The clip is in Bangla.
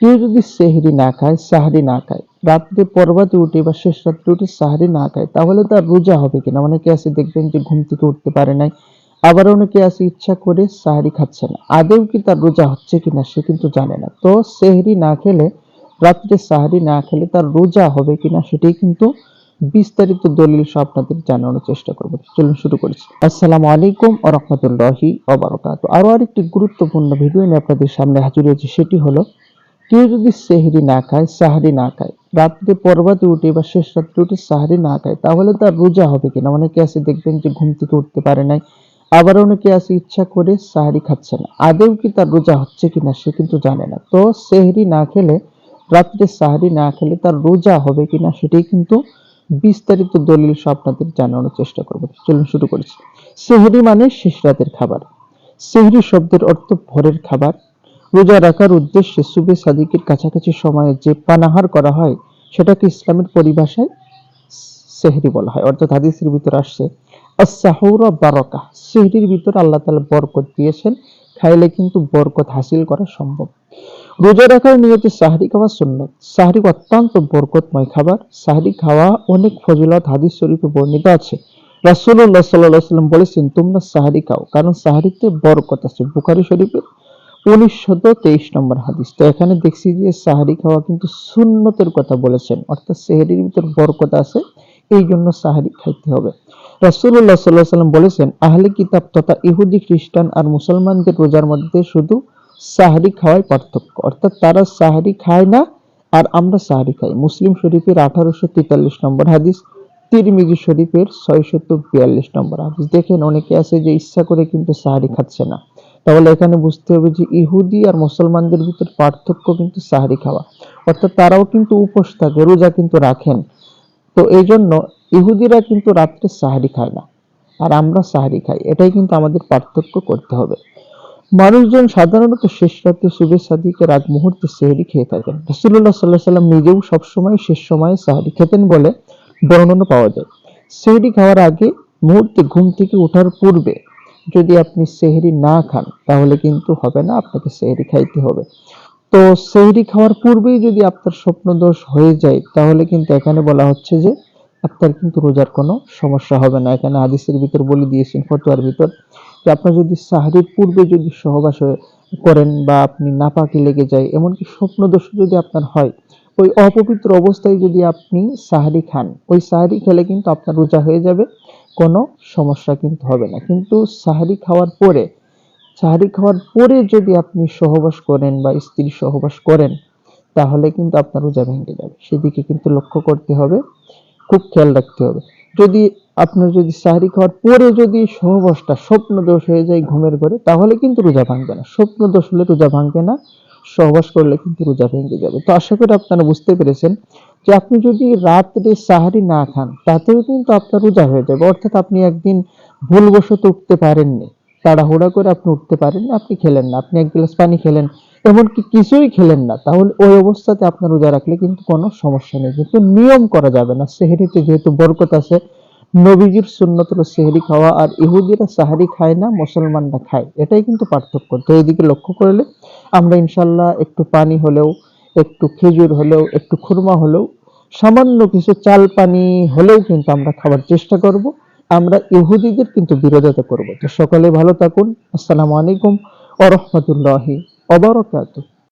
কেউ যদি সেহরি না খায়, সাহারি না খায়, রাত্রে পর্বাতে উঠে বা শেষ রাত্রে উঠে সাহারি না খায়, তাহলে তার রোজা হবে কিনা? অনেকে আছে দেখবেন যে ঘুম থেকে উঠতে পারে নাই, আবার অনেকে আছে ইচ্ছা করে সাহারি খাচ্ছে না। আদেও কি তার রোজা হচ্ছে কিনা সে কিন্তু জানে না। তো সেহরি না খেলে, রাত্রে সাহারি না খেলে তার রোজা হবে কিনা সেটাই কিন্তু বিস্তারিত দলিল সহ আপনাদের জানানোর চেষ্টা করব। চলুন শুরু করছি। আসসালামু আলাইকুম ও রহমতুল্লাহি অবরকাত আরও আরেকটি গুরুত্বপূর্ণ ভিডিও নিয়ে আপনাদের সামনে হাজির হয়েছে, সেটি হলো কেউ যদি সেহরি না খায়, সাহারি না খায়, রাত্রে পর্বাতে উঠে বা শেষ রাত্রে উঠে সাহারি না খায়, তাহলে তার রোজা হবে কিনা? অনেকে আছে দেখবেন যে ঘুম থেকে উঠতে পারে নাই, আবার অনেকে আছে ইচ্ছা করে সাহারি খাচ্ছে না। আদেও কি তার রোজা হচ্ছে কিনা সে কিন্তু জানে না। তো সেহরি না খেলে, রাত্রে সাহারি না খেলে তার রোজা হবে কিনা সেটাই কিন্তু বিস্তারিত দলিল সহ আপনাদের জানানোর চেষ্টা করব। চলুন শুরু করেছি সেহরি মানে শেষ রাতের খাবার। সেহরি শব্দের অর্থ ভোরের খাবার। রোজা রাখার উদ্দেশ্যে সুবে সাদিকের কাছাকাছি সময়ে যে পানাহার করা হয়, সেটাকে ইসলামের পরিভাষায় সেহরি বলা হয়। অর্থাৎ হাদিসের ভিতর আসছে আসাহুরা বারকা সেহরির ভিতর আল্লাহ তাআলা বরকত দিয়েছেন, খাইলে কিন্তু বরকত হাসিল করা সম্ভব। রোজা রাখার নিয়তে সাহারি খাওয়া সুন্নত। সাহারি অত্যন্ত বরকতময় খাবার। সাহারি খাওয়া অনেক ফজিলত হাদিস শরীফে বর্ণিত আছে। রাসূলুল্লাহ সাল্লাল্লাহু আলাইহি সাল্লাম বলেছেন, তোমরা সাহারি খাও, কারণ সাহারিতে বরকত আছে। বুখারী শরীফের উনিশশত নম্বর হাদিস। তো এখানে দেখছি যে সাহারি খাওয়া কিন্তু সুন্নতের কথা বলেছেন, অর্থাৎ বরকত আছে, এই জন্য সাহারি খাইতে হবে। আলাইহি সাল্লাম বলেছেন, আহলে কিতাব তথা ইহুদি খ্রিস্টান আর মুসলমানদের রোজার মধ্যে শুধু সাহারি খাওয়াই পার্থক্য, অর্থাৎ তারা সাহারি খায় না আর আমরা সাহারি খাই। মুসলিম শরীফের আঠারোশো তেতাল্লিশ নম্বর হাদিস, তিরমিজি শরীফের ছয়শত বিয়াল্লিশ নম্বর হাদিস। দেখেন অনেকে আছে যে ইচ্ছা করে কিন্তু সাহারি খাচ্ছে না। তাহলে এখানে বুঝতে হবে যে ইহুদি আর মুসলমানদের ভিতর পার্থক্য কিন্তু সাহারি খাওয়া। অর্থাৎ তারাও কিন্তু উপোস থাকে, রোজা কিন্তু রাখেন। তো এই জন্য ইহুদিরা কিন্তু রাত্রে সাহারি খায় না, আর আমরা সাহারি খাই। এটাই কিন্তু আমাদের পার্থক্য করতে হবে। মানুষজন সাধারণত শেষ রাতে সুবে সাদিকের আগ মুহূর্তে সেহরি খেয়ে থাকেন। রসুল্লাহ সাল্লাহ সাল্লাম নিজেও সবসময় শেষ সময়ে সাহারি খেতেন বলে বর্ণনা পাওয়া যায়। সেহরি খাওয়ার আগে মুহূর্তে ঘুম থেকে ওঠার পূর্বে যদি আপনি সেহরি না খান, তাহলে কিন্তু হবে না, আপনাকে সেহরি খাইতে হবে। তো সেহরি খাওয়ার পূর্বেই যদি আপনার স্বপ্নদোষ হয়ে যায়, তাহলে কিন্তু এখানে বলা হচ্ছে যে আপনার কিন্তু রোজার কোনো সমস্যা হবে না। এখানে হাদিসের ভিতর বলে দিয়েছেন, ফতোয়ার ভিতর, যে আপনার যদি সাহারির পূর্বে যদি সহবাস করেন বা আপনি নাপাকি লেগে যায়, এমনকি স্বপ্নদোষ যদি আপনার হয়, ওই অপবিত্র অবস্থায় যদি আপনি সাহারি খান, ওই সাহারি খেলে কিন্তু আপনার রোজা হয়ে যাবে। কোনো সমস্যা কিন্তু হবে না। কিন্তু সাহারি খাওয়ার পরে, সাহারি খাওয়ার পরে যদি আপনি সহবাস করেন বা স্ত্রী সহবাস করেন, তাহলে কিন্তু আপনার রোজা ভেঙে যাবে। সেদিকে কিন্তু লক্ষ্য করতে হবে, খুব খেয়াল রাখতে হবে। যদি আপনার যদি সাহারি খাওয়ার পরে যদি সহবাসটা স্বপ্ন দোষ হয়ে যায় ঘুমের ঘরে, তাহলে কিন্তু রোজা ভাঙবে না। স্বপ্ন দোষ হলে রোজা ভাঙবে না, সহবাস করলে কিন্তু রোজা ভেঙে যাবে। তো আশা করি আপনারা বুঝতে পেরেছেন যে আপনি যদি রাত্রে সাহারি না খান, তাতেও কিন্তু আপনার রোজা হয়ে যাবে। অর্থাৎ আপনি একদিন ভুলবশত উঠতে পারেননি। তাড়াহুড়া করে আপনি উঠতে পারেন না আপনি খেলেন না। আপনি এক গ্লাস পানি খেলেন, এমনকি কিছুই খেলেন না। তাহলে ওই অবস্থাতে আপনার রোজা রাখলে কিন্তু কোনো সমস্যা নেই। কিন্তু নিয়ম করা যাবে না। সেহরিতে যেহেতু বরকত আছে, নবীজির সুন্নত হলো সেহরি খাওয়া আর ইহুদিরা সাহারি খায় না, মুসলমানরা খায়। এটাই কিন্তু পার্থক্য। তো এইদিকে লক্ষ্য করলে আমরা ইনশাল্লাহ একটু পানি হলেও, একটু খেজুর হলেও, একটু খুরমা হলেও সামান্য কিছু চাল পানি হলেও কিন্তু আমরা খাওয়ার চেষ্টা করব। আমরা ইহুদিদের কিন্তু বিরোধিতা করব। তো সকলে ভালো থাকুন। আসসালামু আলাইকুম ওয়া রাহমাতুল্লাহি ওয়া বারাকাতুহু।